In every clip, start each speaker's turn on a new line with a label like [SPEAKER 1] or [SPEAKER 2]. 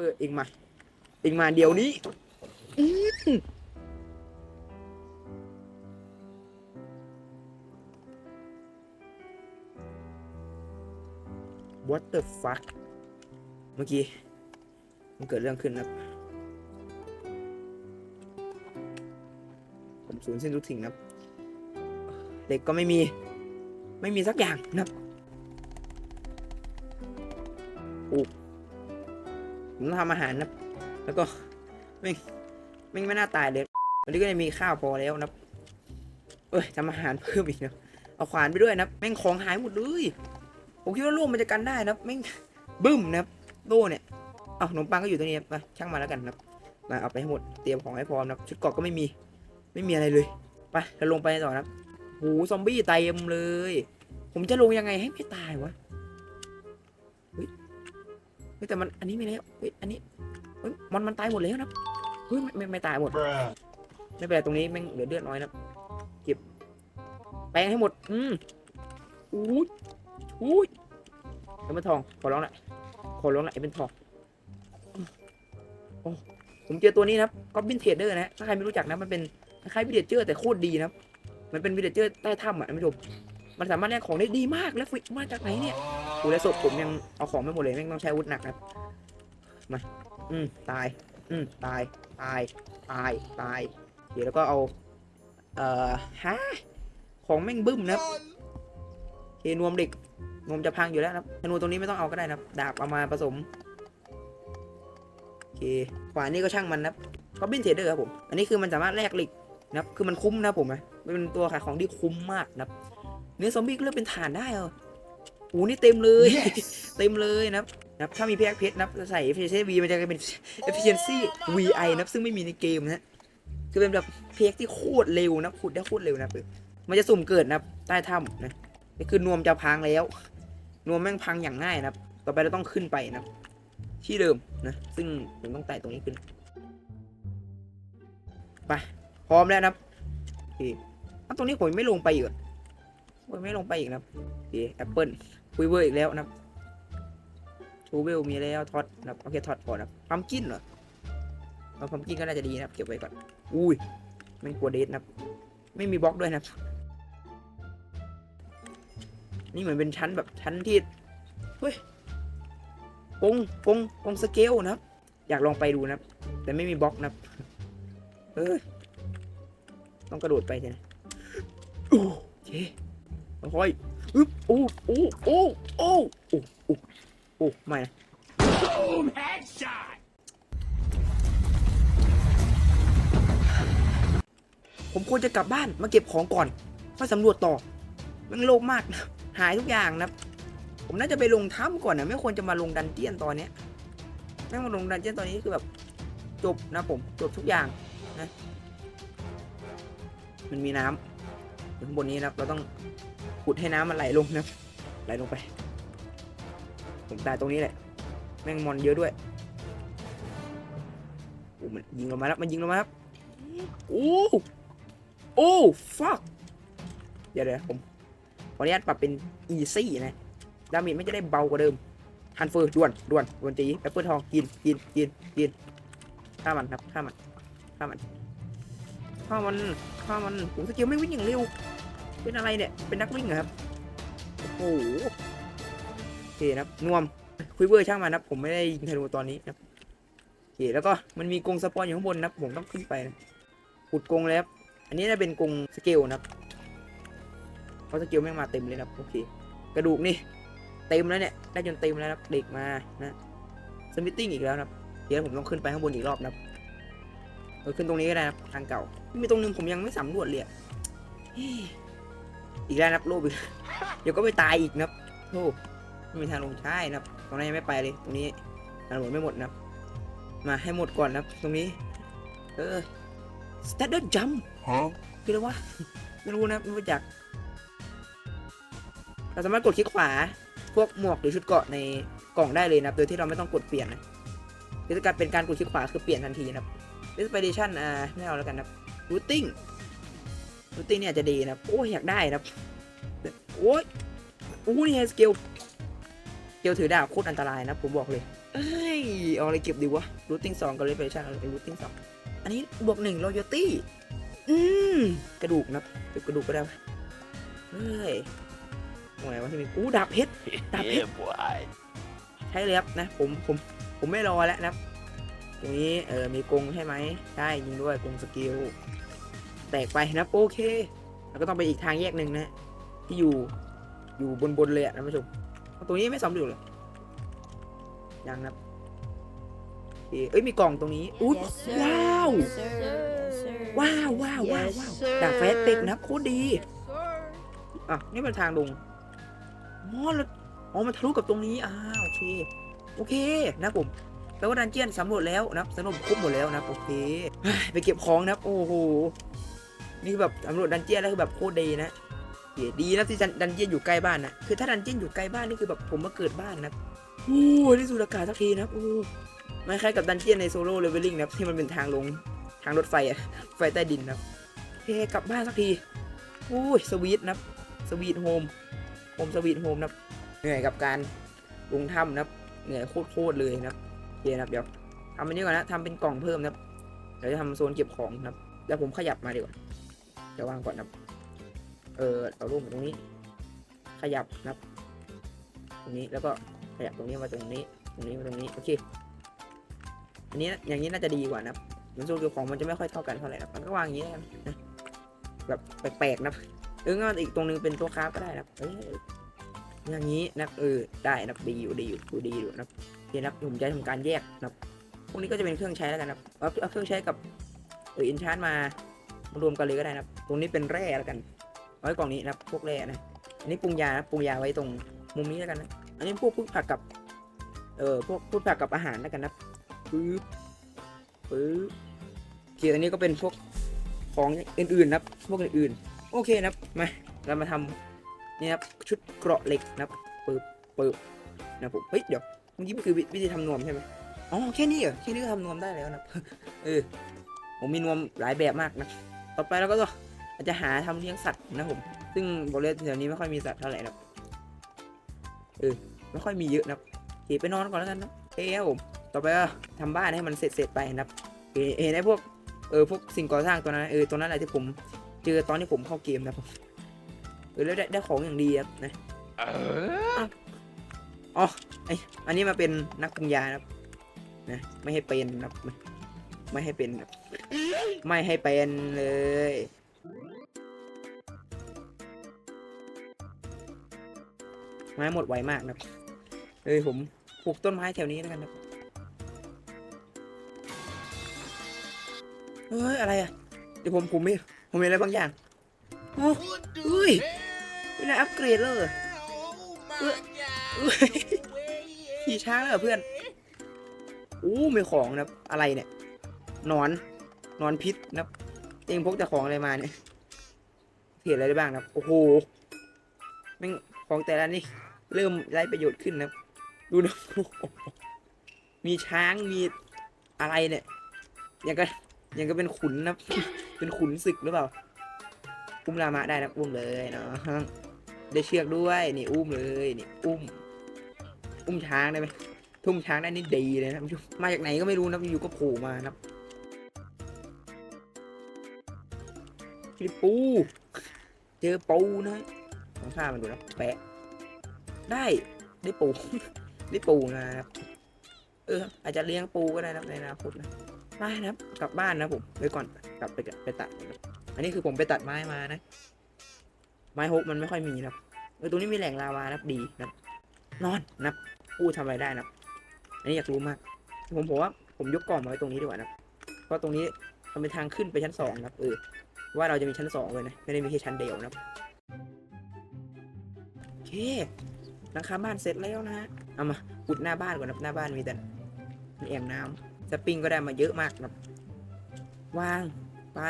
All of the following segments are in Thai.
[SPEAKER 1] ปิดเองมา เองมาเดี๋ยวนี้อืม What the fuck เมื่อกี้ มันเกิดเรื่องขึ้นนะครับ ผมสูญสิ้นทุกสิ่งนะครับเหล็กก็ไม่มี ไม่มีสักอย่างนะครับ ผมต้องทำอาหารนะแล้วก็ไม่ไม่ไม่น่าตายเลยวันนี้ก็ยังมีข้าวพอแล้วนะเอ้ยทำอาหารเพิ่มอีกนะเอาขวานไปด้วยนะแม่งของหายหมดเลยผมคิดว่าโล่มันจะกันได้นะแม่งบึ้มนะครับโล่เนี่ยเอาขนมปังก็อยู่ตรงนี้ครับมาช่างมาแล้วกันนะมาเอาไปให้หมดเตรียมของให้พร้อมนะชุดเกาะก็ไม่มี ไม่มีอะไรเลยไปเราลงไปต่อนะโหซอมบี้เต็มเลย ผมจะลงยังไงให้ไม่ตายวะ ฮ้ยแต่มันอันนี้ไม่แล้วเฮ้ยอันนี้เฮ้ยมันมันตายหมดแล้วนะครับเฮ้ยไม่ไม่ไม่ตายหมด
[SPEAKER 2] Bruh.
[SPEAKER 1] ไม่เป็นไรตรงนี้แม่งเหลือเลือดน้อยนะครับเก็บแปลงให้หมด อืมอุ้ยอุ้ยไอ้เป็นทอง ขอร้องละขอร้องละไอ้เป็นทองโอ้ผมเจอตัวนี้นะครับก็บินเทรดเดอร์นะถ้าใครไม่รู้จักนะ มันเป็นคล้ายๆวิดเจอร์แต่โคตรดีนะครับ มันเป็นวิดเจอร์ใต้ถ้ำอะท่านผู้ชม มันสามารถแลกของได้ดีมากแล้วฟิกมาจากไหนเนี่ยโอ้แล้วศพผมยังเอาของไม่หมดเลยแม่งต้องใช้อาวุธหนักนะครับมาอืมตาย อืมตายตายตายตาย เดี๋ยวแล้วก็เอา เอ่อฮะของแม่งบึ้มนะครับเคนวมเด็กนมจะพังอยู่แล้วนะครับธนูตรงนี้ไม่ต้องเอาก็ได้นะครับ ดาบเอามาผสมโอเคขวานี่ก็ช่างมันนะครับก็บินเทเดอร์ครับผม อันนี้คือมันสามารถแลกเหล็กนะครับ คือมันคุ้มนะผมนะเป็นตัวขายของที่คุ้มมากนะครับ เนื้อซอมบี้ก็เลือกเป็นฐานได้เหรอโอ้นี่เต็มเลย เต็มเลยนะครับนะครับถ้ามีเพชรเพชรนะครับจะใส่ efficiency V มันจะกลายเป็น efficiency VI นะครับซึ่งไม่มีในเกมนะฮะคือเป็นแบบเพกที่โคตรเร็วนะขุดได้โคตรเร็วนะคือมันจะสุ่มเกิดนะครับใต้ถ้ำนะนี่คือนวมจะพังแล้ว นวมแม่งพังอย่างง่ายนะครับต่อไปเราต้องขึ้นไปนะครับที่เดิมนะซึ่งผมต้องไต่ตรงนี้ขึ้นไปพร้อมแล้วนะครับโอเคอ้าวตรงนี้ผมยังไม่ลงไปอีก เหรอผมไม่ลงไปอีกนะโอเคแอปเปิลคุยเวอร์อีกแล้วนะครับชูเวลมีแล้วท็อตนะโอเคท็อตพอนะครับพัมกินเหรอเอาพัมกินก็น่าจะดีนะเก็บไว้ก่อนอุ้ยแม่กลัวเดทนะไม่มีบล็อกด้วยนะนี่เหมือนเป็นชั้นแบบชั้นที่เฮ้ยกงกงกงสเกลนะอยากลองไปดูนะแต่ไม่มีบล็อกนะเออต้องกระโดดไปใช่ไหมโอ้ โอเคค่อยๆอึ๊บโอ้โอ้โอ้โอ้โอ้โอ้โอ้ไม่นะ
[SPEAKER 2] Boom! Headshot!
[SPEAKER 1] ผมควรจะกลับบ้านมาเก็บของก่อนค่อยสำรวจต่อมันโลภมากนะหายทุกอย่างนะผมน่าจะไปลงถ้ำก่อนนะไม่ควรจะมาลงดันเจียนตอนเนี้ยแม่งมาลงดันเจียนตอนนี้คือแบบจบนะผมจบทุกอย่างนะมันมีน้ำอยู่ข้างบนนี้นะครับเราต้อง ขุดให้น้ำมันไหลลงนะไหลลงไป ผมตายตรงนี้แหละ แม่งมอนเยอะด้วยโอ้มันยิงลงมาแล้วมันยิงลงมาครับโอ้โอ้ fuck เดี๋ยวเดี๋ยวผมขออนุญาตปรับเป็น easy นะดาเมจไม่จะได้เบากว่าเดิมฮันเฟอร์ด่วนด่วนด่วนจีแอปเปิลทองกินกินกินกินฆ่ามันครับฆ่ามันฆ่ามันฆ่ามันฆ่ามันผมสกิลไม่วิ่งอย่างเร็ว เป็นอะไรเนี่ย เป็นนักวิ่งเหรอครับ โอ้โหโอเคนะครับนวมคุยเบอร์ช่างมันนะผมไม่ได้ยิงธนูตอนนี้นะโอเคแล้วก็มันมีกรงสปอนอยู่ข้างบนนะผมต้องขึ้นไปนะขุดกรงแล้วอันนี้น่าเป็นกรงสเกลนะครับเพราะสเกลแม่งมาเต็มเลยนะครับโอเค กระดูกนี่เต็มแล้วเนี่ยได้จนเต็มแล้วนะเด็กมานะสมิตติ้งอีกแล้วนะเดี๋ยวผมต้องขึ้นไปข้างบนอีกรอบนะเออขึ้นตรงนี้ก็ได้นะทางเก่า มีตรงนึงผมยังไม่สำรวจเลย อะเฮ้ยอีกแล้วนะครับโลบอีก เดี๋ยวก็ไปตายอีกนะครับโอ้ไม่มีทางลงใช่นะครับตรงนั้นยังไม่ไปเลย ตรงนี้ทางหมดไม่หมดนะครับ มาให้หมดก่อนนะครับ ตรงนี้ เออ standard jump
[SPEAKER 2] Huh?
[SPEAKER 1] คืออะไรวะ ไม่รู้นะไม่รู้จัก เราสามารถกดคลิกขวา พวกหมวกหรือชุดเกราะในกล่องได้เลยนะครับ โดยที่เราไม่ต้องกดเปลี่ยนนะคือการเป็นการกดคลิกขวาคือเปลี่ยนทันทีนะครับ Inspiration อ่าไม่เอาแล้วกันนะครับ Routing Routing เนี่ยจะดีนะโอ้ยอยากได้นะโอ้ยอู้นี่ไงสเกลสเกลถือดาบโคตรอันตรายนะ ผมบอกเลย เอ้ย เอาอะไรเก็บดีวะรูทติ้งสองกับเลเวชั่นเอารูทติ้งสองอันนี้บวกหนึ่งรอยตี้ อืม กระดูกนะเก็บกระดูกก็ได้เฮ้ยตรงไหนวะที่มีอู้ดาบเพชร ดาบเพชรใช่เลยครับนะ ผม ผม ผมไม่รอแล้วนะ ตรงนี้ เออ มีกรงใช่ไหม ใช่ยิงด้วยกรงสกิล แตกไปนะโอเค แล้วก็ต้องไปอีกทางแยกหนึ่งนะ ที่อยู่อยู่บนบนๆเลยอะท่านผู้ชมตรงนี้ไม่สำเร็จเลยยังนะครับโอเคเอ้ยมีกล่องตรงนี้อุ้ย
[SPEAKER 3] Yes, sir.
[SPEAKER 1] ว้าว
[SPEAKER 3] Yes, sir. Yes, sir.
[SPEAKER 1] ว้าวว้าวว้าว
[SPEAKER 3] Yes,
[SPEAKER 1] ว้าว
[SPEAKER 3] sir.
[SPEAKER 1] ดาบแฟสเต็กนะครับโคตรดี
[SPEAKER 3] Yes, sir.
[SPEAKER 1] อะนี่เป็นทางลงอ๋อแล้วอ๋อมันทะลุกับตรงนี้อ่าโอเค โอเคนะผมแปลว่าดันเจียนสำรวจแล้วนะครับสำรวจครบหมดแล้วนะโอเคเฮ้ยไปเก็บของนะครับโอ้โห นี่คือแบบสำรวจดันเจี้ยนแล้วคือแบบโคตรดีนะเยดีนะที่ดันเจี้ยนอยู่ใกล้บ้านนะคือถ้าดันเจี้ยนอยู่ใกล้บ้านนี่คือแบบผมมาเกิดบ้านนะโอ้ยนี่สูดอากาศสักทีนะโอ้ไม่คล้ายกับดันเจี้ยนในโซโล่เลเวลลิ่งนะที่มันเป็นทางลงทางรถไฟอะไฟใต้ดินนะครับโอเคกลับบ้านสักทีโอ้ยสวีทนะสวีทโฮมโฮมสวีทโฮมนะเหนื่อยกับการลงถ้ำนะเหนื่อยโคตรๆเลยนะครับโอเคนะครับเดี๋ยวทำอันนี้ก่อนนะทำเป็นกล่องเพิ่มนะครับเดี๋ยวจะทำโซนเก็บของนะแล้วผมขยับมาดีกว่า จะวางก่อนนะเออเอารูปมาตรงนี้ ขยับนะตรงนี้แล้วก็ขยับตรงนี้มาตรงนี้ ตรงนี้มาตรงนี้โอเคอันนี้อย่างนี้น่าจะดีกว่านะครันโซนเก็บของมันจะไม่ค่อยเท่ากันเท่าไหร่นะมันก็วางอย่างนี้นะแบบแปลกๆนะเอองั้นอีกตรงนึงเป็นตัวคราฟก็ได้นะเอออย่างนี้นะเออได้นะดีอยู่ดีอยู่ดูดีอยู่นะครับโอเคนะผมจะทำการแยกนะพวกนี้ก็จะเป็นเครื่องใช้แล้วกันนะเอาเอาเครื่องใช้กับเอออินชาร์มา รวมกันเลยก็ได้นะครับ ตรงนี้เป็นแร่แล้วกันเอาไว้กล่องนี้นะครับพวกแร่นะ อันนี้ปรุงยานะปรุงยาไว้ตรงมุมนี้แล้วกันนะ อันนี้พวกพืชผักกับ เออพวกพืชผักกับอาหารแล้วกันนะปึ๊บปึ๊บโอเคอันนี้ก็เป็นพวกของอื่นๆนะครับ พวกอื่นๆ โอเคนะครับ มา เรามาทำนี่นะครับ ชุดเกราะเหล็กนะครับปึ๊บปึ๊บนะผมเฮ้ย เดี๋ยว เมื่อกี้มันคือวิธีทำนวมใช่ไหมอ๋อ แค่นี้เหรอ แค่นี้ก็ทำนวมได้แล้วนะ เออ ผมมีนวมหลายแบบมากนะ ต่อไปเราก็อาจจะหาทำเลี้ยงสัตว์นะครับผม ซึ่งบอกเลยแถวนี้ไม่ค่อยมีสัตว์เท่าไหร่นะครับเออไม่ค่อยมีเยอะนะครับโอเคไปนอนก่อนแล้วกันนะโอเคครับผมต่อไปก็ทำบ้านให้มันเสร็จๆไปนะครับเอเห็นไอ้พวกเออพวกสิ่งก่อสร้างตัวนั้นเออตัวนั้นแหละที่ผมเจอตอนที่ผมเข้าเกมนะผมเออแล้วได้ได้ของอย่างดีครับนะ
[SPEAKER 2] Uh?
[SPEAKER 1] อ๋อไออันนี้มาเป็นนักปรุงยานะครับนะไม่ให้เป็นนะครับ ไม่ให้เป็นครับไม่ให้เป็นเลยไม้หมดไวมากนะเอ้ยผมปลูกต้นไม้แถวนี้แล้วกันนะครับเฮ้ยอะไรอะ เดี๋ยวผมผมมีผมมีอะไรบางอย่างโอ้เฮ้ยไม่ได้อัปเกรดเลยเหรอเอ้ยยขี่ช้างแล้วเหรอเพื่อน อู้มีของนะครับอะไรเนี่ย นอน นอนพิษนะครับเองพกแต่ของอะไรมาเนี่ยเห็นอะไรได้บ้างนะโอ้โหแม่งของแต่ละนี่ เริ่มไร้ประโยชน์ขึ้นนะดูนะมีช้างมีอะไรเนี่ยยังก็ยังก็เป็นขุนนะเป็นขุนศึกหรือเปล่า อุ้มลามะได้นะอุ้มเลยเนาะได้เชือกด้วยนี่อุ้มเลยนี่อุ้ม อุ้มช้างได้ไหมทุ่มช้างได้นี่ดีเลยนะมาจากไหนก็ไม่รู้นะอยู่ก็โผล่มานะ ครับนี่ปู เจอปูนะลองฆ่ามันดูนะแปะ ได้ได้ปู ได้ปูนะครับ เออ อาจจะเลี้ยงปูก็ได้นะในอนาคตนะมานะครับ กลับบ้านนะผมไว้ก่อนกลับไปไปตัด อันนี้คือผมไปตัดไม้มานะ ไม้ฮกมันไม่ค่อยมีนะเออตรงนี้มีแหล่งลาวานะดีนะนอนนะครับพูดทำอะไรได้นะอันนี้อยากรู้มาก ผมผมว่าผมยกกล่องมาไว้ตรงนี้ดีกว่านะเพราะตรงนี้มันเป็นทางขึ้นไปชั้นสองนะเออ ว่าเราจะมีชั้นสองเลยนะ ไม่ได้มีแค่ชั้นเดียวนะโอเคหลังคาบ้านเสร็จแล้วนะฮะเอามาขุดหน้าบ้านก่อนนะหน้าบ้านมีแต่มีแอ่งน้ำสปริงก็ได้มาเยอะมากนะวางไป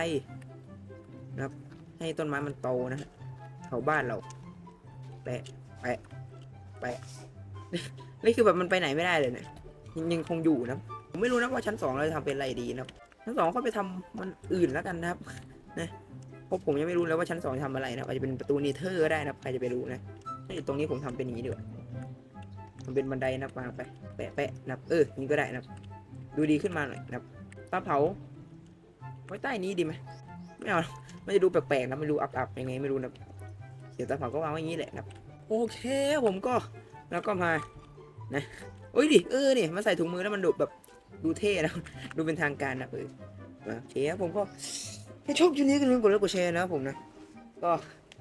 [SPEAKER 1] นะครับ ให้ต้นไม้มันโตนะแถวบ้านเรา แปะแปะแปะนี่คือแบบมันไปไหนไม่ได้เลยเนี่ยยังยังคงอยู่นะ ผมไม่รู้นะว่าชั้นสองเราจะทำเป็นอะไรดีนะครับ ชั้นสองก็ไปทำมันอื่นแล้วกันนะครับ เพราะผมยังไม่รู้เลยว่าชั้นสองจะทำอะไรนะอาจจะเป็นประตูนีเทอร์ก็ได้นะใครจะไปรู้นะนี่ตรงนี้ผมทำเป็นอย่างนี้ดีกว่ามันเป็นบันไดนะครับวาไปแปะแปะนับเออนี่ก็ได้นับดูดีขึ้นมาหน่อยนับตาเผาไว้ใต้นี้ดีไหมไม่เอาไมันจะดูแปลกๆนะไม่รู้อับๆยังไงไม่รู้นะเดี๋ยวตาเผาก็วางไว้อย่างนี้แหละนะโอเคผมก็แล้วก็มานะโอ้ยดิเออเนี่ยมาใส่ถุงมือแล้วมันดูแบบดูเท่นะดูเป็นทางการนะเออโอเคผมก็ ถ้ชอบคลิปนี้ก็อย่าลืมกดไลค์กดแชร์นะผมนะ ก็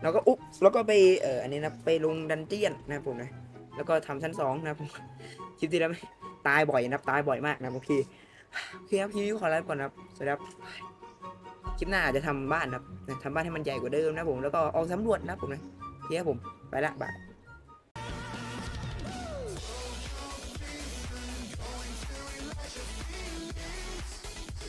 [SPEAKER 1] เราก็อุ๊บแล้วก็ไปเอ่ออันนี้นะไปลงดันเจียนนะผมนะ แล้วก็ทำชั้นสองนะผมคลิปที่แล้วตายบ่อยนะตายบ่อยมากนะโอเคโอเคครับคลิปนี้ขอลาไก่อนนะครับสวัสดีครับคลิปหน้าอาจจะทำบ้านนะครับทำบ้านให้มันใหญ่กว่าเดิมนะผมแล้วก็ออกสำรวจนะผมนะโอเคครับผมไปละบาย